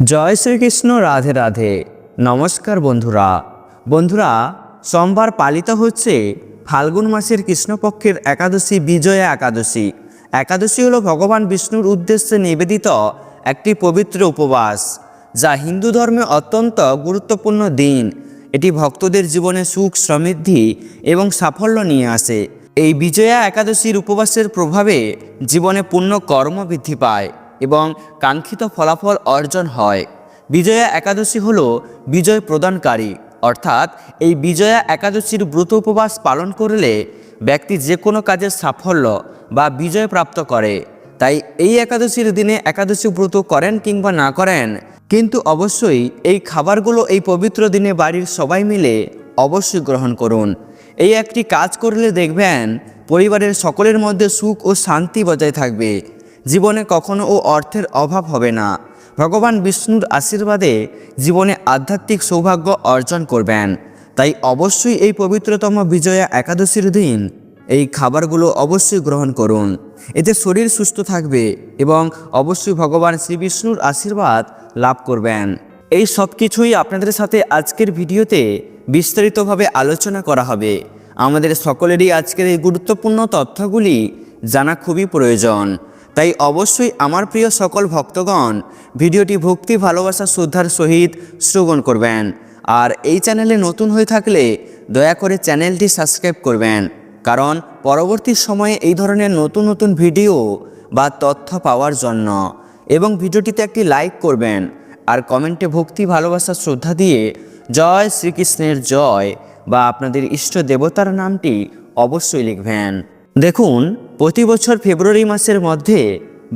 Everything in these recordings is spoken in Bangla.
জয় শ্রীকৃষ্ণ, রাধে রাধে। নমস্কার বন্ধুরা। বন্ধুরা, সোমবার পালিত হচ্ছে ফাল্গুন মাসের কৃষ্ণপক্ষের একাদশী, বিজয়া একাদশী। একাদশী হলো ভগবান বিষ্ণুর উদ্দেশ্যে নিবেদিত একটি পবিত্র উপবাস, যা হিন্দু ধর্মে অত্যন্ত গুরুত্বপূর্ণ দিন। এটি ভক্তদের জীবনে সুখ, সমৃদ্ধি এবং সাফল্য নিয়ে আসে। এই বিজয়া একাদশীর উপবাসের প্রভাবে জীবনে পূর্ণ কর্ম বৃদ্ধি পায়। এবং কাঙ্ক্ষিত ফলাফল অর্জন হয়। বিজয়া একাদশী হল বিজয় প্রদানকারী। অর্থাৎ এই বিজয়া একাদশীর ব্রত উপবাস পালন করলে ব্যক্তি যে কোনো কাজের সাফল্য বা বিজয় প্রাপ্ত করে। তাই এই একাদশীর দিনে একাদশী ব্রত করেন কিংবা না করেন, কিন্তু অবশ্যই এই খাবারগুলো এই পবিত্র দিনে বাড়ির সবাই মিলে অবশ্যই গ্রহণ করুন। এই একটি কাজ করলে দেখবেন, পরিবারের সকলের মধ্যে সুখ ও শান্তি বজায় থাকবে। জীবনে কখনো ও অর্থের অভাব হবে না। ভগবান বিষ্ণুর আশীর্বাদে জীবনে আধ্যাত্মিক সৌভাগ্য অর্জন করবেন। তাই অবশ্যই এই পবিত্রতম বিজয়া একাদশীর দিন এই খাবারগুলো অবশ্যই গ্রহণ করুন। এতে শরীর সুস্থ থাকবে এবং অবশ্যই ভগবান শ্রী বিষ্ণুর আশীর্বাদ লাভ করবেন। এই সব কিছুই আপনাদের সাথে আজকের ভিডিওতে বিস্তারিতভাবে আলোচনা করা হবে। আমাদের সকলেরই আজকের এই গুরুত্বপূর্ণ তথ্যগুলি জানা খুবই প্রয়োজন। তাই অবশ্যই আমার প্রিয় সকল ভক্তগণ ভিডিওটি ভক্তি, ভালোবাসা, শ্রদ্ধার সহিত শ্রবণ করবেন। আর এই চ্যানেলে নতুন হয়ে থাকলে দয়া করে চ্যানেলটি সাবস্ক্রাইব করবেন। কারণ পরবর্তী সময়ে এই ধরনের নতুন নতুন ভিডিও বা তথ্য পাওয়ার জন্য এবং ভিডিওটিতে একটি লাইক করবেন আর কমেন্টে ভক্তি, ভালোবাসা, শ্রদ্ধা দিয়ে জয় শ্রীকৃষ্ণের জয় বা আপনাদের ইষ্ট দেবতার নামটি অবশ্যই লিখবেন। দেখুন প্রতি বছর ফেব্রুয়ারি মাসের মধ্যে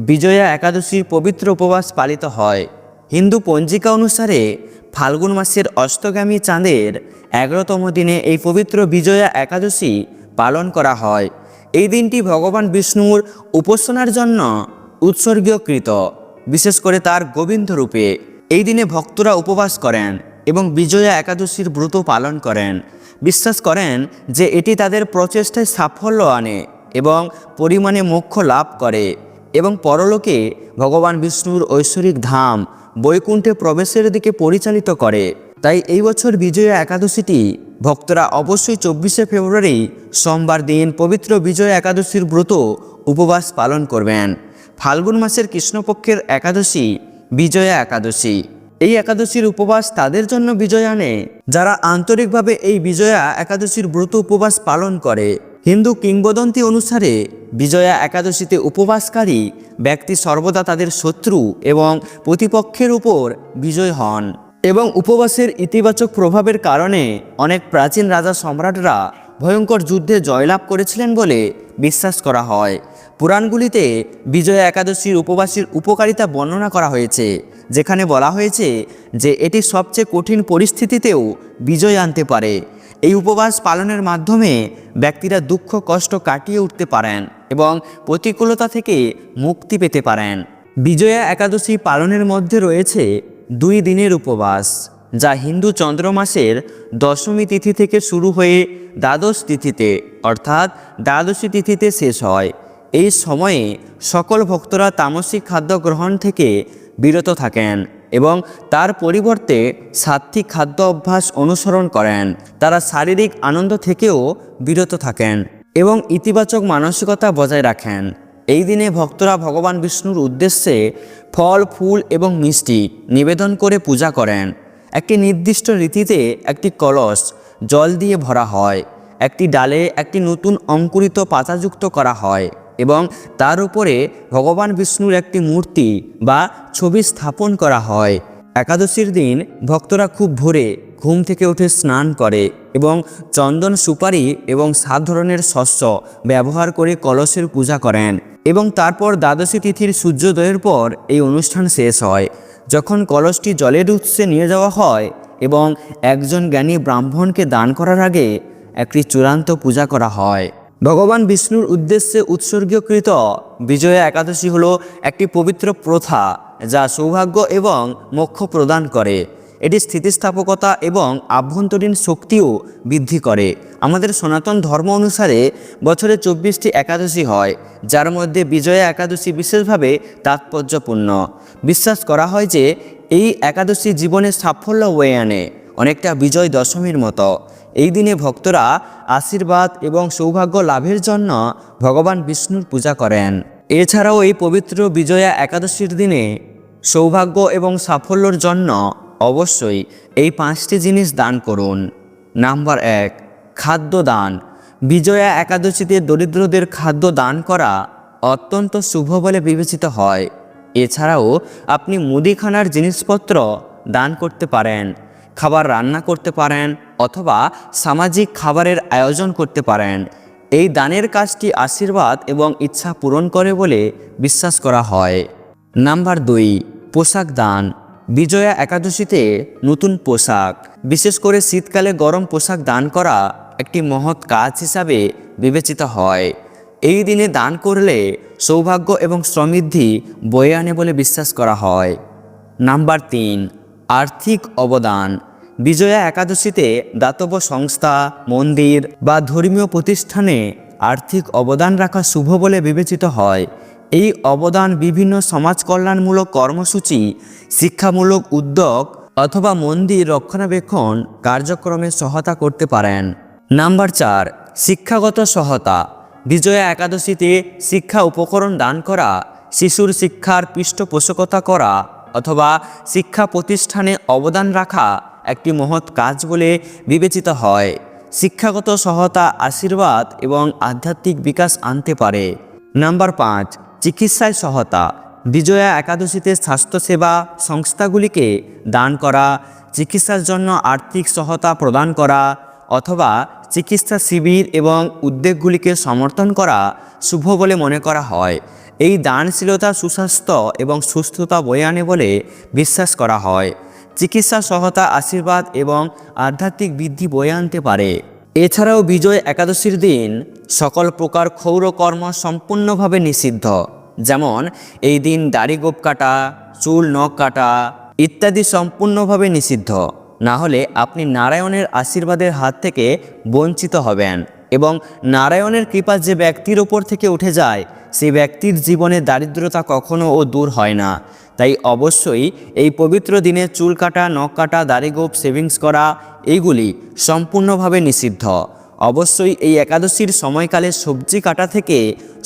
বিজয়া একাদশীর পবিত্র উপবাস পালিত হয়। হিন্দু পঞ্জিকা অনুসারে ফাল্গুন মাসের অষ্টগামী চাঁদের এগারোতম দিনে এই পবিত্র বিজয়া একাদশী পালন করা হয়। এই দিনটি ভগবান বিষ্ণুর উপাসনার জন্য উৎসর্গীয়কৃত, বিশেষ করে তার গোবিন্দ রূপে। এই দিনে ভক্তরা উপবাস করেন এবং বিজয়া একাদশীর ব্রত পালন করেন। বিশ্বাস করেন যে এটি তাদের প্রচেষ্টায় সাফল্য আনে। এবং পরিমাণে মোক্ষ লাভ করে এবং পরলোকে ভগবান বিষ্ণুর ঐশ্বরিক ধাম বৈকুণ্ঠে প্রবেশের দিকে পরিচালিত করে। তাই এই বছর বিজয়া একাদশীটি ভক্তরা অবশ্যই চব্বিশে ফেব্রুয়ারি সোমবার দিন পবিত্র বিজয়া একাদশীর ব্রত উপবাস পালন করবেন। ফাল্গুন মাসের কৃষ্ণপক্ষের একাদশী বিজয়া একাদশী। এই একাদশীর উপবাস তাদের জন্য বিজয় আনে। যারা আন্তরিকভাবে এই বিজয়া একাদশীর ব্রত উপবাস পালন করে হিন্দু কিংবদন্তি অনুসারে বিজয়া একাদশীতে উপবাসকারী ব্যক্তি সর্বদা তাদের শত্রু এবং প্রতিপক্ষের উপর বিজয় হন। এবং উপবাসের ইতিবাচক প্রভাবের কারণে অনেক প্রাচীন রাজা সম্রাটরা ভয়ঙ্কর যুদ্ধে জয়লাভ করেছিলেন বলে বিশ্বাস করা হয়। পুরাণগুলিতে বিজয়া একাদশীর উপবাসীর উপকারিতা বর্ণনা করা হয়েছে, যেখানে বলা হয়েছে যে এটি সবচেয়ে কঠিন পরিস্থিতিতেও বিজয় আনতে পারে। এই উপবাস পালনের মাধ্যমে ব্যক্তিরা দুঃখ, কষ্ট কাটিয়ে উঠতে পারেন এবং প্রতিকূলতা থেকে মুক্তি পেতে পারেন। বিজয়া একাদশী পালনের মধ্যে রয়েছে দুই দিনের উপবাস, যা হিন্দু চন্দ্র মাসের দশমী তিথি থেকে শুরু হয়ে দ্বাদশ তিথিতে, অর্থাৎ দ্বাদশী তিথিতে শেষ হয়। এই সময়ে সকল ভক্তরা তামসিক খাদ্য গ্রহণ থেকে বিরত থাকেন। এবং তার পরিবর্তে সাত্ত্বিক খাদ্য অভ্যাস অনুসরণ করেন। তারা শারীরিক আনন্দ থেকেও বিরত থাকেন এবং ইতিবাচক মানসিকতা বজায় রাখেন। এই দিনে ভক্তরা ভগবান বিষ্ণুর উদ্দেশ্যে ফল, ফুল এবং মিষ্টি নিবেদন করে পূজা করেন। একটি নির্দিষ্ট রীতিতে একটি কলস জল দিয়ে ভরা হয়। একটি ডালে একটি নতুন অঙ্কুরিত পাতাযুক্ত করা হয়। এবং তার উপরে ভগবান বিষ্ণুর একটি মূর্তি বা ছবি স্থাপন করা হয়। একাদশীর দিন ভক্তরা খুব ভোরে ঘুম থেকে উঠে স্নান করে এবং চন্দন সুপারি এবং সাত ধরনের শস্য ব্যবহার করে কলসের পূজা করেন এবং তারপর দ্বাদশী তিথির সূর্যোদয়ের পর এই অনুষ্ঠান শেষ হয়। যখন কলসটি জলের উৎসে নিয়ে যাওয়া হয় এবং একজন জ্ঞানী ব্রাহ্মণকে দান করার আগে একটি চূড়ান্ত পূজা করা হয়। ভগবান বিষ্ণুর উদ্দেশ্যে উৎসর্গীয়কৃত বিজয়া একাদশী হলো একটি পবিত্র প্রথা যা সৌভাগ্য এবং মোক্ষ প্রদান করে। এটি স্থিতিস্থাপকতা এবং আভ্যন্তরীণ শক্তিও বৃদ্ধি করে। আমাদের সনাতন ধর্ম অনুসারে বছরে চব্বিশটি একাদশী হয়, যার মধ্যে বিজয়া একাদশী বিশেষভাবে তাৎপর্যপূর্ণ। বিশ্বাস করা হয় যে, এই একাদশী জীবনে সাফল্য বয়ে আনে, অনেকটা বিজয় দশমীর মতো। এই দিনে ভক্তরা আশীর্বাদ এবং সৌভাগ্য লাভের জন্য ভগবান বিষ্ণুর পূজা করেন। এছাড়াও এই পবিত্র বিজয়া একাদশীর দিনে সৌভাগ্য এবং সাফল্যর জন্য অবশ্যই এই পাঁচটি জিনিস দান করুন। নাম্বার এক খাদ্য দান বিজয়া একাদশীতে দরিদ্রদের খাদ্য দান করা অত্যন্ত শুভ বলে বিবেচিত হয়। এছাড়াও আপনি মুদিখানার জিনিসপত্র দান করতে পারেন। খাবার রান্না করতে পারেন অথবা সামাজিক খাবারের আয়োজন করতে পারেন। এই দানের কাজটি আশীর্বাদ এবং ইচ্ছা পূরণ করে বলে বিশ্বাস করা হয়। নাম্বার দুই, পোশাক দান। বিজয়া একাদশীতে নতুন পোশাক। বিশেষ করে শীতকালে গরম পোশাক দান করা একটি মহৎ কাজ হিসাবে বিবেচিত হয়। এই দিনে দান করলে সৌভাগ্য এবং সমৃদ্ধি বয়ে আনে বলে বিশ্বাস করা হয়। নাম্বার তিন আর্থিক অবদান। বিজয়া একাদশীতে দাতব্য সংস্থা, মন্দির বা ধর্মীয় প্রতিষ্ঠানে আর্থিক অবদান রাখা শুভ বলে বিবেচিত হয়। এই অবদান বিভিন্ন সমাজ কল্যাণমূলক কর্মসূচি, শিক্ষামূলক উদ্যোগ অথবা মন্দির রক্ষণাবেক্ষণ কার্যক্রমে সহায়তা করতে পারেন। নাম্বার চার, শিক্ষাগত সহায়তা। বিজয়া একাদশীতে শিক্ষা উপকরণ দান করা, শিশুর শিক্ষার পৃষ্ঠপোষকতা করা অথবা শিক্ষা প্রতিষ্ঠানে অবদান রাখা একটি মহৎ কাজ বলে বিবেচিত হয়। শিক্ষাগত সহায়তা, আশীর্বাদ এবং আধ্যাত্মিক বিকাশ আনতে পারে। নাম্বার পাঁচ, চিকিৎসায় সহায়তা। বিজয়া একাদশীতে স্বাস্থ্যসেবা সংস্থাগুলিকে দান করা, চিকিৎসার জন্য আর্থিক সহায়তা প্রদান করা অথবা চিকিৎসা শিবির এবং উদ্যোগগুলিকে সমর্থন করা শুভ বলে মনে করা হয়। এই দানশীলতা সুস্বাস্থ্য এবং সুস্থতা বয়ে আনে বলে বিশ্বাস করা হয়। চিকিৎসা সহায়তা, আশীর্বাদ এবং আধ্যাত্মিক বৃদ্ধি বয়ে আনতে পারে। এছাড়াও বিজয় একাদশীর দিন সকল প্রকার ক্ষৌরকর্ম সম্পূর্ণভাবে নিষিদ্ধ। যেমন এই দিন দাড়ি গোপ কাটা, চুল নখ কাটা ইত্যাদি সম্পূর্ণভাবে নিষিদ্ধ। না হলে আপনি নারায়ণের আশীর্বাদের হাত থেকে বঞ্চিত হবেন। এবং নারায়ণের কৃপা যে ব্যক্তির ওপর থেকে উঠে যায় সেই ব্যক্তির জীবনে দারিদ্রতা কখনো ও দূর হয় না। তাই অবশ্যই এই পবিত্র দিনে চুল কাটা, নখ কাটা, দাড়িগোপ, সেভিংস করা এইগুলি সম্পূর্ণভাবে নিষিদ্ধ। অবশ্যই এই একাদশীর সময়কালে সবজি কাটা থেকে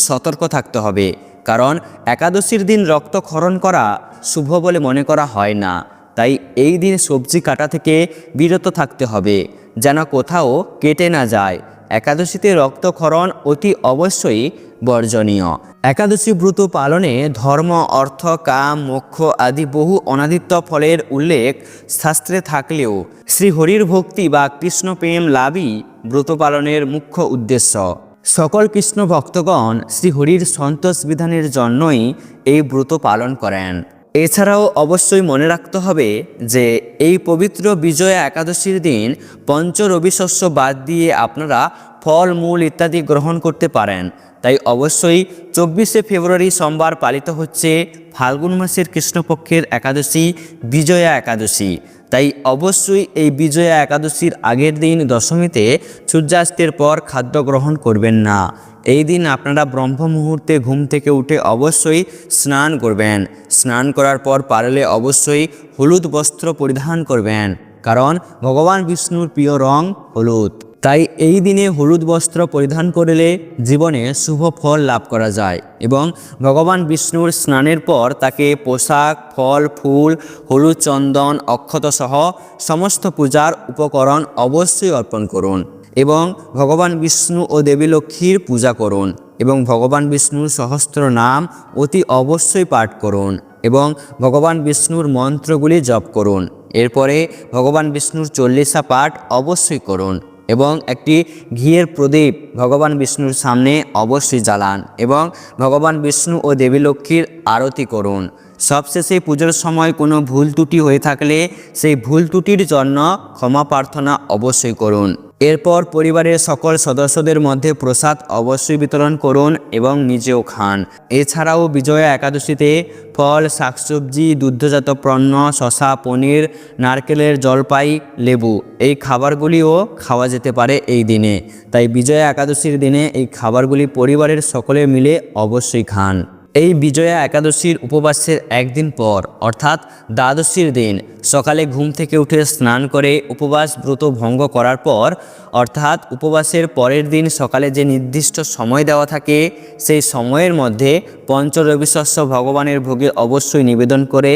সতর্ক থাকতে হবে, কারণ একাদশীর দিন রক্তক্ষরণ করা শুভ বলে মনে করা হয় না। তাই এই দিন সবজি কাটা থেকে বিরত থাকতে হবে, যেন কোথাও কেটে না যায়। একাদশীতে রক্তক্ষরণ অতি অবশ্যই বর্জনীয়। একাদশী ব্রত পালনে ধর্ম, অর্থ, কাম, মোক্ষ আদি বহু অনাদিত্য ফলের উল্লেখ শাস্ত্রে থাকলেও শ্রীহরির ভক্তি বা কৃষ্ণ প্রেম লাভই ব্রত পালনের মুখ্য উদ্দেশ্য। সকল কৃষ্ণ ভক্তগণ শ্রীহরির সন্তোষ বিধানের জন্যই এই ব্রত পালন করেন। এছাড়াও অবশ্যই মনে রাখতে হবে যে এই পবিত্র বিজয়া একাদশীর দিন পঞ্চ রবি শস্য বাদ দিয়ে আপনারা ফল, মূল ইত্যাদি গ্রহণ করতে পারেন। তাই অবশ্যই চব্বিশে ফেব্রুয়ারি সোমবার পালিত হচ্ছে ফাল্গুন মাসের কৃষ্ণপক্ষের একাদশী, বিজয়া একাদশী। তাই অবশ্যই এই বিজয়া একাদশীর আগের দিন দশমীতে সূর্যাস্তের পর খাদ্য গ্রহণ করবেন না। এই দিন আপনারা ব্রহ্ম মুহূর্তে ঘুম থেকে উঠে অবশ্যই স্নান করবেন। স্নান করার পর পারলে অবশ্যই হলুদ বস্ত্র পরিধান করবেন। কারণ ভগবান বিষ্ণুর প্রিয় রং হলুদ। তাই এই দিনে হলুদ বস্ত্র পরিধান করলে জীবনে শুভ ফল লাভ করা যায় এবং ভগবান বিষ্ণুর স্নানের পর তাকে পোশাক, ফল, ফুল, হলুদ চন্দন অক্ষত সহ সমস্ত পূজার উপকরণ অবশ্যই অর্পণ করুন। এবং ভগবান বিষ্ণু ও দেবী লক্ষ্মীর পূজা করুন এবং ভগবান বিষ্ণুর সহস্র নাম অতি অবশ্যই পাঠ করুন এবং ভগবান বিষ্ণুর মন্ত্রগুলি জপ করুন। এরপরে ভগবান বিষ্ণুর চল্লিশা পাঠ অবশ্যই করুন এবং একটি ঘিয়ের প্রদীপ ভগবান বিষ্ণুর সামনে অবশ্যই জ্বালান এবং ভগবান বিষ্ণু ও দেবী লক্ষ্মীর আরতি করুন। সবশেষে পুজোর সময় কোনো ভুল ত্রুটি হয়ে থাকলে সেই ভুল ত্রুটির জন্য ক্ষমা প্রার্থনা অবশ্যই করুন। এরপর পরিবারের সকল সদস্যদের মধ্যে প্রসাদ অবশ্যই বিতরণ করুন এবং নিজেও খান। এছাড়াও বিজয়া একাদশীতে ফল, শাকসবজি, দুগ্ধজাত পণ্য, শশা, পনির, নারকেলের জলপাই, লেবু এই খাবারগুলিও খাওয়া যেতে পারে এই দিনে। তাই বিজয়া একাদশীর দিনে এই খাবারগুলি পরিবারের সকলে মিলে অবশ্যই খান। এই বিজয়া একাদশীর উপবাসের একদিন পর, অর্থাৎ দ্বাদশীর দিন, সকালে ঘুম থেকে উঠে স্নান করে উপবাস ব্রত ভঙ্গ করার পর, অর্থাৎ উপবাসের পরের দিন সকালে যে নির্দিষ্ট সময় দেওয়া থাকে, সেই সময়ের মধ্যে পঞ্চরবিশস্য ভগবানের ভোগে অবশ্যই নিবেদন করে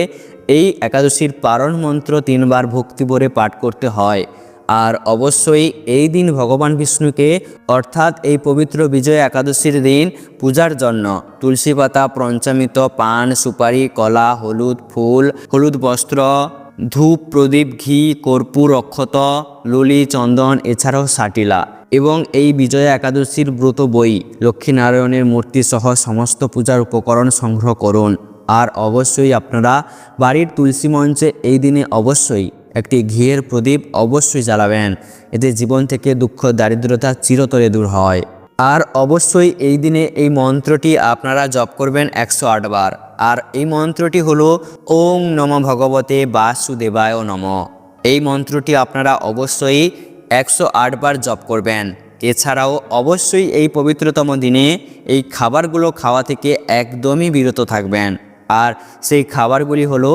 এই একাদশীর পারণ মন্ত্র তিনবার ভক্তি ভরে পাঠ করতে হয়। আর অবশ্যই এই দিন ভগবান বিষ্ণুকে, অর্থাৎ এই পবিত্র বিজয় একাদশীর দিন পূজার জন্য তুলসী পাতা, পঞ্চামৃত, পান, সুপারি, কলা, হলুদ ফুল, হলুদ বস্ত্র, ধূপ, প্রদীপ, ঘি, কর্পূর, অক্ষত, ললি, চন্দন, এছাড়াও সাটিলা এবং এই বিজয়া একাদশীর ব্রত বই, লক্ষ্মীনারায়ণের মূর্তি সহ সমস্ত পূজার উপকরণ সংগ্রহ করুন। আর অবশ্যই আপনারা বাড়ির তুলসী মঞ্চে এই দিনে অবশ্যই একটি ঘিয়ের প্রদীপ অবশ্যই জ্বালাবেন। এতে জীবন থেকে দুঃখ, দারিদ্রতা চিরতরে দূর হয়। আর অবশ্যই এই দিনে এই মন্ত্রটি আপনারা জপ করবেন একশো বার। আর এই মন্ত্রটি হলো, ওং নম ভগবতে বাসুদেবায় নম। এই মন্ত্রটি আপনারা অবশ্যই একশো বার জপ করবেন। এছাড়াও অবশ্যই এই পবিত্রতম দিনে এই খাবারগুলো খাওয়া থেকে একদমই বিরত থাকবেন। আর সেই খাবারগুলি হলো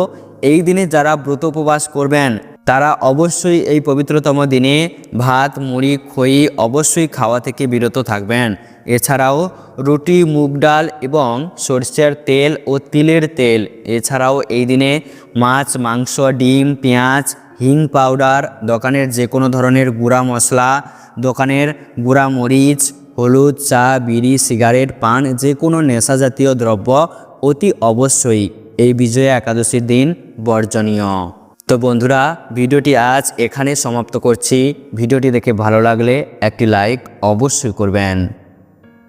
এই দিনে যারা ব্রত উপবাস করবেন, তারা অবশ্যই এই পবিত্রতম দিনে ভাত, মুড়ি, খই অবশ্যই খাওয়া থেকে বিরত থাকবেন। এছাড়াও রুটি, মুগ ডাল এবং সরষের তেল ও তিলের তেল। এছাড়াও এই দিনে মাছ, মাংস, ডিম, পেঁয়াজ, হিং পাউডার, দোকানের যে কোনো ধরনের গুঁড়া মশলা, দোকানের গুঁড়া মরিচ, হলুদ, চা, বিড়ি, সিগারেট, পান যে কোনো নেশা জাতীয় দ্রব্য অতি অবশ্যই এই বিজয়া একাদশীর দিন বর্জনীয়। তো বন্ধুরা, ভিডিওটি আজ এখানে সমাপ্ত করছি। ভিডিওটি দেখে ভালো লাগলে একটি লাইক অবশ্যই করবেন।